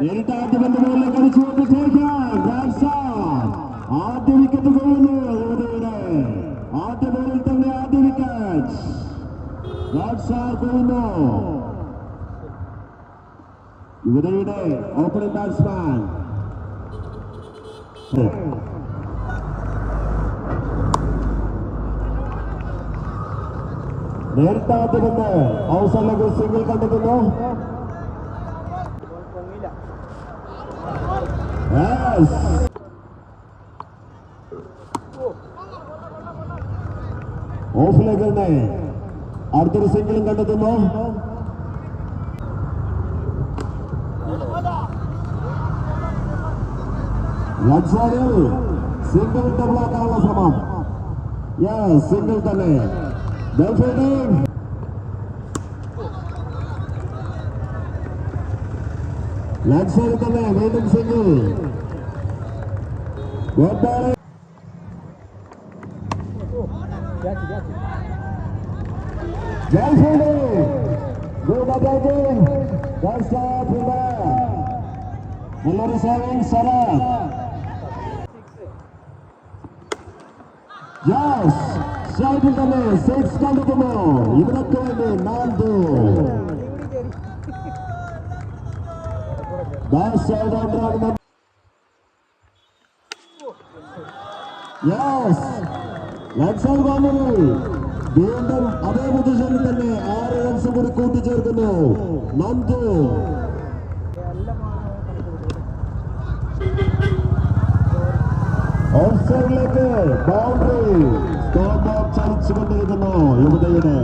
നേരിട്ട് ആദ്യ പന്ത് മുകളിലേക്ക് അടിച്ചു വിട്ടേക്കാം ഗ്രാൻഡ് സ്റ്റാർ ആദ്യ തന്നെ ഓപ്പണിംഗ് ബാറ്റ്സ്മാൻ നേരിട്ട് ആദ്യ പന്ത് അവസാനം സിംഗിൾ കണ്ടെത്തുന്നു. Yes. ഓഫിലേക്ക് തന്നെ അടുത്തൊരു സിംഗിളും കണ്ടെത്തുന്നു ലക്സാരിൽ സിംഗിൾ ഡബിൾ ആക്കാനുള്ള ശ്രമം യെസ് സിംഗിൾ തന്നെ Well fielding. ലക്സാരി തന്നെ വീണ്ടും single ワンバウンド。Jai Sri Go Bagatin Dansa Pula Menurut Sawing Salat Yes Syaiti kami Six kali dulu Ibarat kami Nandu Dan Syaiti kami yes ലക്സൽ കോമറി വീണ്ടും അതേ പൊസിഷനിൽ തന്നെ ആറ് റൺസ് കൂടി കൂട്ടിച്ചേർക്കുന്നു. നന്ദു ഓഫ്സൈഡിലേക്ക് ബൗണ്ടറി സ്കോർ ബോക്സ് അടിച്ചുകൊണ്ടിരിക്കുന്നു യുവതയുടെ.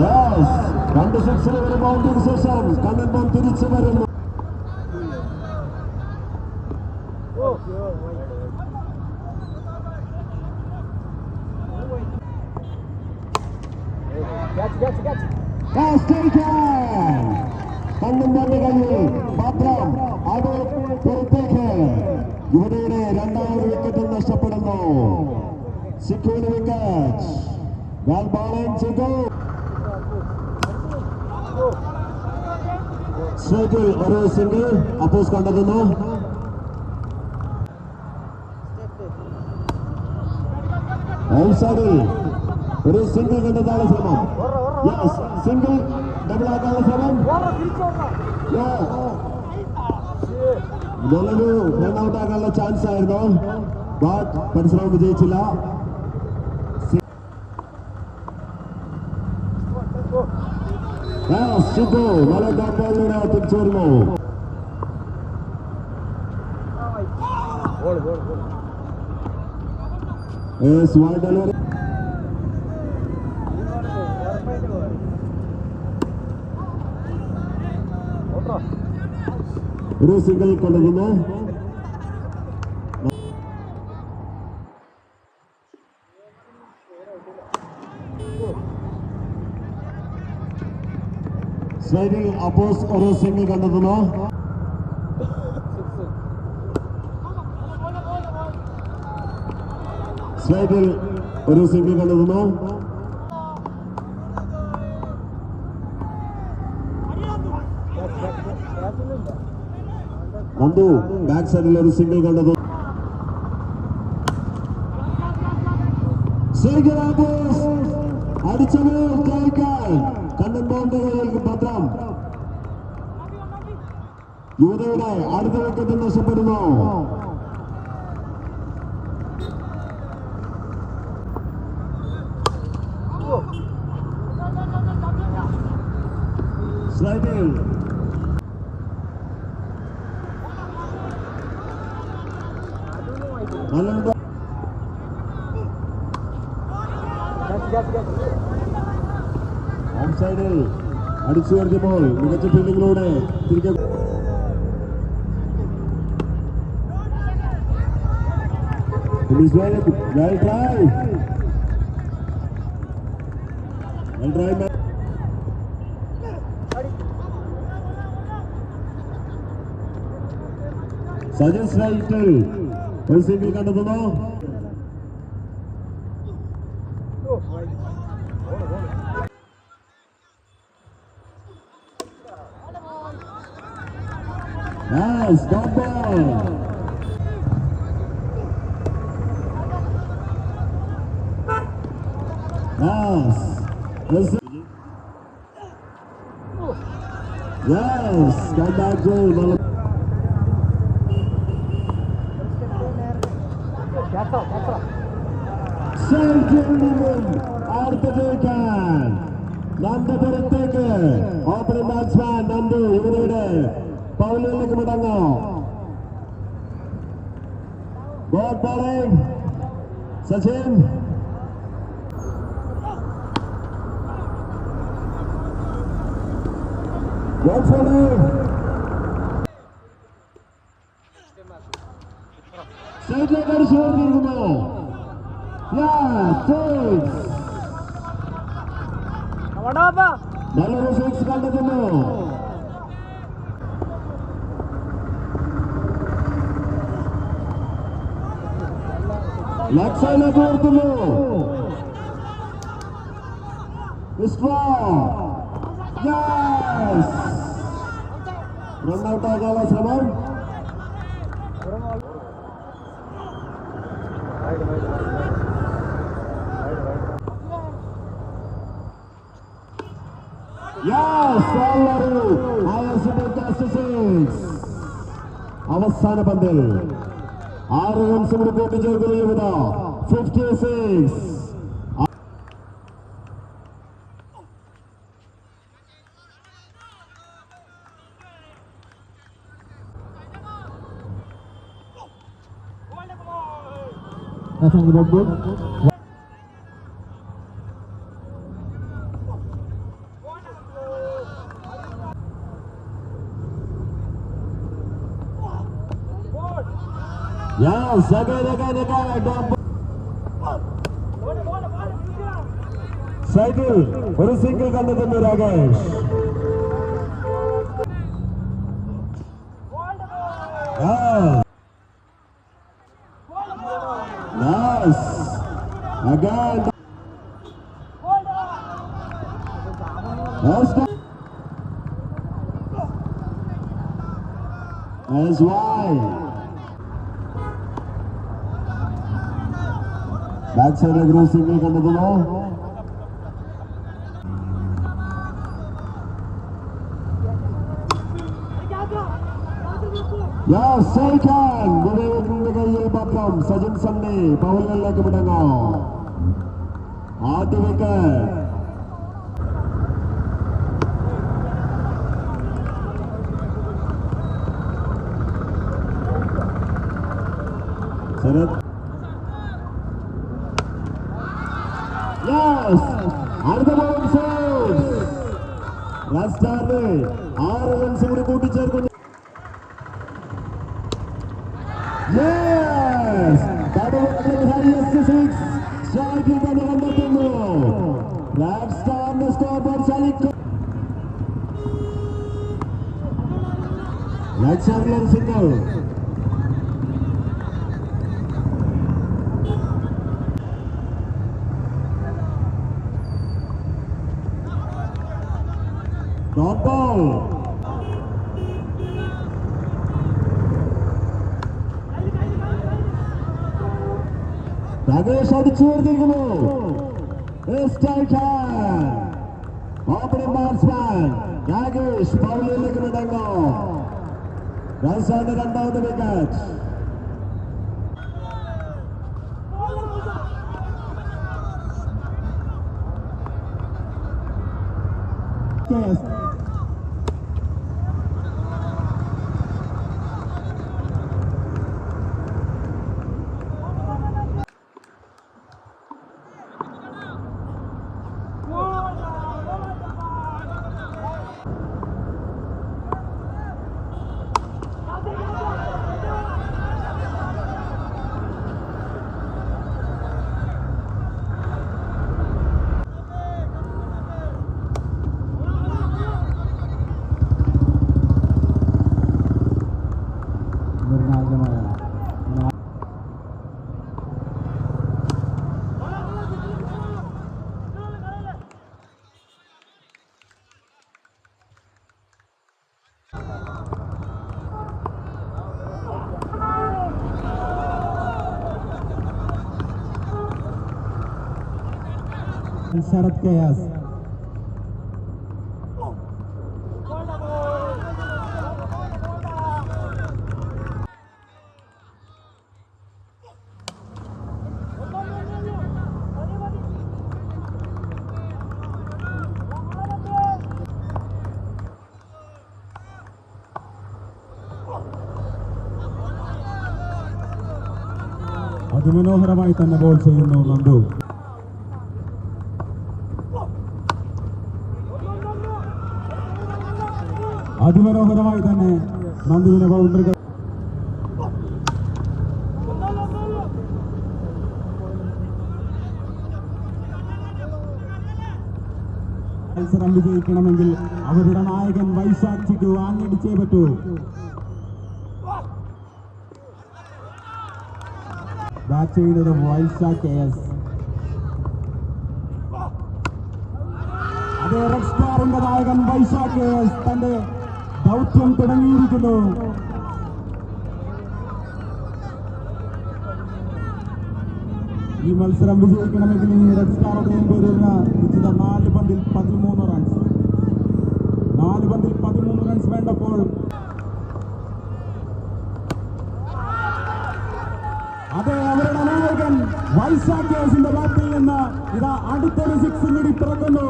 യെസ് രണ്ട് സിക്സിന് ഒരു ബൗണ്ടറിക്ക് ശേഷം കണ്ണൻ തിരിച്ചു വരുന്നു. കണ്ണും തന്നെ കഴിഞ്ഞ് മാത്രം അത് പുറത്തേക്ക്. യുവതയുടെ രണ്ടാമത് വിക്കറ്റ് നഷ്ടപ്പെടുന്നു. സിക്കൂന് wicket Well bowling to go. സ്ട്രൈക്കിൽ ഒരു സിംഗിൾ അപ്പോസ് കണ്ടെത്തുന്നു ഔട്ട്സൈഡിൽ ഒരു സിംഗിൾ കണ്ടെത്താനുള്ള ശ്രമം യെസ് സിംഗിൾ ഡബിൾ ആക്കാനുള്ള ശ്രമം നല്ലൊരു റൺഔട്ട് ആക്കാനുള്ള ചാൻസ് ആയിരുന്നു ബട്ട് പരിശ്രമം വിജയിച്ചില്ല സിദ്ധു നല്ല ഡോട്ടോളിലൂടെ തിരിച്ചു വരുന്നു Yes, wide delivery. ഒരു സിംഗിൾ കൊണ്ടുവരുന്നു അപ്പോസ് ഒരു സിംഗിൾ കണ്ടെത്തുന്നു സ്ലൈഡിൽ ഒരു സിംഗിൾ കണ്ടെത്തുന്നു നന്ദു ബാക്ക് സൈഡിൽ ഒരു സിംഗിൾ കണ്ടെത്തുന്നു അടിച്ചത് കേൾക്കാൻ കണ്ണൻ പത്രം. യുവതയുടെ അടുത്ത വിക്കറ്റ് നഷ്ടപ്പെടുന്നു. സ്ലൈഡിൽ അടിച്ചു വരുമ്പോൾ മികച്ച ഫീൽഡിങ്ങിലൂടെ തിരികെ well, tried. Well tried, man. സജസ് റൈറ്റിൽ ഒരു സിംഗിൾ കണ്ടെത്തുന്നു Yes, dot ball. Yes. Yes. Yes, come back goal. സെൽഫിയും അടുത്തതേക്കാൻ നന്ദപുരത്തേക്ക് opening batsman Nandu ഇവരുടെ പൗലിലേക്ക് മടങ്ങും good bowling Sachin. Good bowling സൈഡിലേക്ക് അടിച്ചു കൊടുത്തിരിക്കുന്നു നല്ലൊരു സിക്സ് കണ്ടെത്തുന്നു. ലക്സയിലേക്ക് ഉയർത്തുന്നു റൺഔട്ട് ആകാനുള്ള ശ്രമം Yes, നല്ലൊരു അവസാന പന്തിൽ ആറ് runs report കൂട്ടിച്ചേർക്കുന്ന Yuvatha fifty six from the board. या सगळे नका नका சைக்கிள் ஒரு சிங்கிள் கண்டு தம்பி Rakesh That's why. Back side ಎದುರು ಸಿಂಗಲ್ ಕಂಡದಳು ಸೈಕಲ್ ವಿವೇಕ ಕೈಯಲ್ಲಿ ಪಾಪಂ ಸಜನ್ ಸನ್ನೆ ಪವಲ್ನಲ್ಲಾಕಿ ಬಿಡಂಗ ಆಟ wicket Sharath Let's have a signal. Not ball. Ragesh, I'll be cheering you. അടിച്ചു വരുത്തിരിക്കുന്നു ഓപ്പണിംഗ് ബാറ്റ്സ്മാൻ രാകേഷ് പൗലിലേക്ക് വിടങ്ങോ റൺസാണ് രണ്ടാമത്തെ wicket Yes. Sharath K S അതിമനോഹരമായി തന്നെ ബോൾ ചെയ്യുന്നു നന്ദു. അതിമനോഹരമായി തന്നെ നന്ദുവിനെ ബൗണ്ടറികൾ മത്സരം വിജയിക്കണമെങ്കിൽ അവരുടെ നായകൻ വൈശാഖിക്ക് ആഞ്ഞടിച്ചേ പറ്റൂ. ബാറ്റ് ചെയ്യുന്നത് വൈശാഖ് എസ് അതേ റെഡ് സ്റ്റാറിന്റെ നായകൻ വൈശാഖ് എസ് തന്റെ ദൗത്യം തുടങ്ങിയിരിക്കുന്നു. ഈ മത്സരം വിജയിക്കണമെങ്കിൽ റെഡ് സ്റ്റാർ ഉദയം പേരുന്ന നിശ്ചിത നാല് പന്തിൽ പതിമൂന്ന് റൺസ് നാല് പന്തിൽ പതിമൂന്ന് റൺസ് വേണ്ടപ്പോൾ അതെ അവരുടെ നായകൻ വൈശാഖേസിന്റെ ബാറ്റിൽ നിന്ന് ഇതാ അടുത്തൊരു സിക്സ് കൂടി തുറക്കുന്നു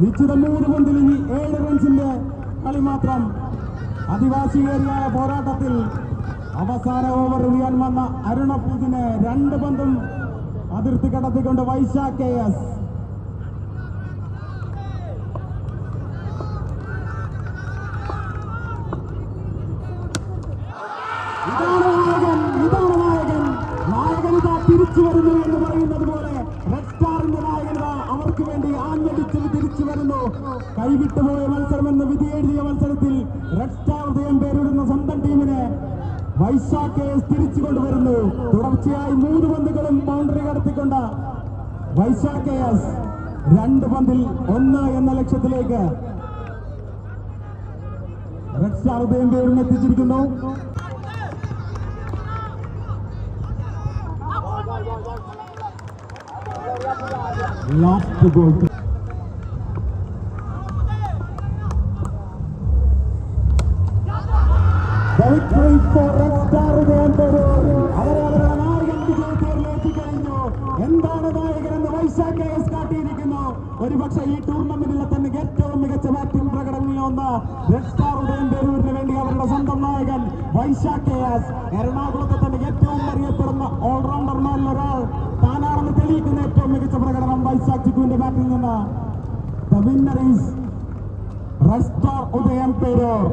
നിശ്ചിത മൂന്ന് പന്തിൽ ഇനി ഏഴ് റൺസിന്റെ കളി മാത്രം ഏരിയായ പോരാട്ടത്തിൽ അവസാന ഓവർ എറിയാൻ വന്ന അരുണപൂജിനെ രണ്ട് പന്തും അതിർത്തി കടത്തിക്കൊണ്ട് വൈശാഖ് കെ എസ് ഇതാണ് നായകൻ ഇതാണ് നായകൻ നായകൻ ഇതാ തിരിച്ചു വരുന്നു എന്ന് പറയുന്നത് പോലെ റെഡ് സ്റ്റാറിന്റെ നായകൻ ഇതാ അവർക്ക് വേണ്ടി ആഞ്ഞടിച്ച് തിരിച്ചു വരുന്നു കൈവിട്ടുപോയ എന്ന് മത്സരത്തിൽ റെഡ് സ്റ്റാർ ഉദയം പേരിടുന്ന സ്വന്തം ടീമിനെ വൈശാഖ് എസ് തിരിച്ചു കൊണ്ടുവരുന്നു. തുടർച്ചയായി മൂന്ന് പന്തുകളും ബൗണ്ടറി കടത്തിക്കൊണ്ട് വൈശാഖ് എസ് രണ്ട് പന്തിൽ ഒന്ന് എന്ന ലക്ഷ്യത്തിലേക്ക് റെഡ് സ്റ്റാർ ഉദയം പേരിന് എത്തിച്ചിരിക്കുന്നു. ലാസ്റ്റ് ഗോൾ കാട്ടിയിരിക്കുന്നു ഒരുപക്ഷെ ഈ ടൂർണമെന്റിലെ തന്നെ ഏറ്റവും മികച്ച ബാറ്റിംഗ് പ്രകടനങ്ങളിൽ ഒന്ന് റെഡ് സ്റ്റാർ ഉദയം പേരൂരിന് വേണ്ടി അവരുടെ സ്വന്തം നായകൻ വൈശാഖ് എറണാകുളത്തെ തന്നെ ഏറ്റവും അറിയപ്പെടുന്ന ഓൾറൗണ്ടർമാരിൽ ഒരാൾ. താനാണെന്ന് തെളിയിക്കുന്ന ഏറ്റവും മികച്ച പ്രകടനം വൈശാഖ് ചിക്കുവിന്റെ ബാറ്റിൽ നിന്ന്. The winner is red star Udayam Peroor.